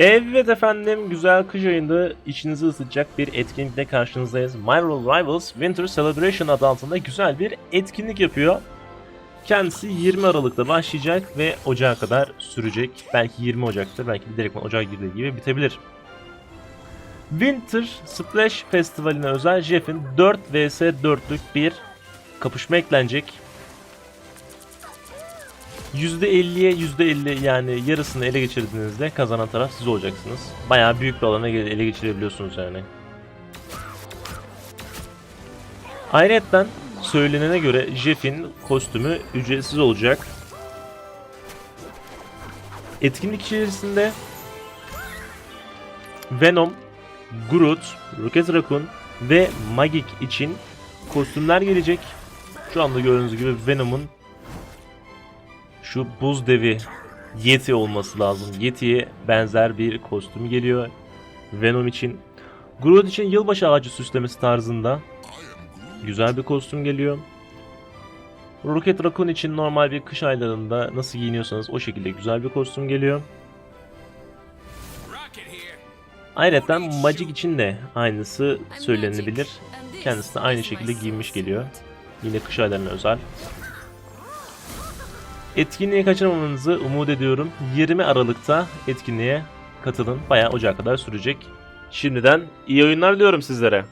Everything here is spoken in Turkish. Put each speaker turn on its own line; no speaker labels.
Evet efendim güzel kış ayında içinizi ısıtacak bir etkinlikle karşınızdayız. Myral Rivals Winter Celebration adı altında güzel bir etkinlik yapıyor. Kendisi 20 Aralık'ta başlayacak ve Ocağa kadar sürecek. Belki 20 Ocak'ta belki direkt Ocağa girdiği gibi bitebilir. Winter Splash Festivali'ne özel Jeff'in 4 vs 4'lük bir kapışma eklenecek. %50'ye %50 yani yarısını ele geçirdiğinizde kazanan taraf siz olacaksınız. Bayağı büyük bir alana ele geçirebiliyorsunuz yani. Ayrıca söylenene göre Jeff'in kostümü ücretsiz olacak. Etkinlik içerisinde Venom, Groot, Rocket Raccoon ve Magic için kostümler gelecek. Şu anda gördüğünüz gibi Venom'un şu buz devi Yeti olması lazım. Yeti'ye benzer bir kostüm geliyor. Venom için. Groot için yılbaşı ağacı süslemesi tarzında güzel bir kostüm geliyor. Rocket Raccoon için normal bir kış aylarında nasıl giyiniyorsanız o şekilde güzel bir kostüm geliyor. Ayrıca Magic için de aynısı söylenebilir. Kendisi de aynı şekilde giyinmiş geliyor. Yine kış aylarına özel. Etkinliği kaçırmamanızı umut ediyorum. 20 Aralık'ta etkinliğe katılın. Bayağı Ocak'a kadar sürecek. Şimdiden iyi oyunlar diliyorum sizlere.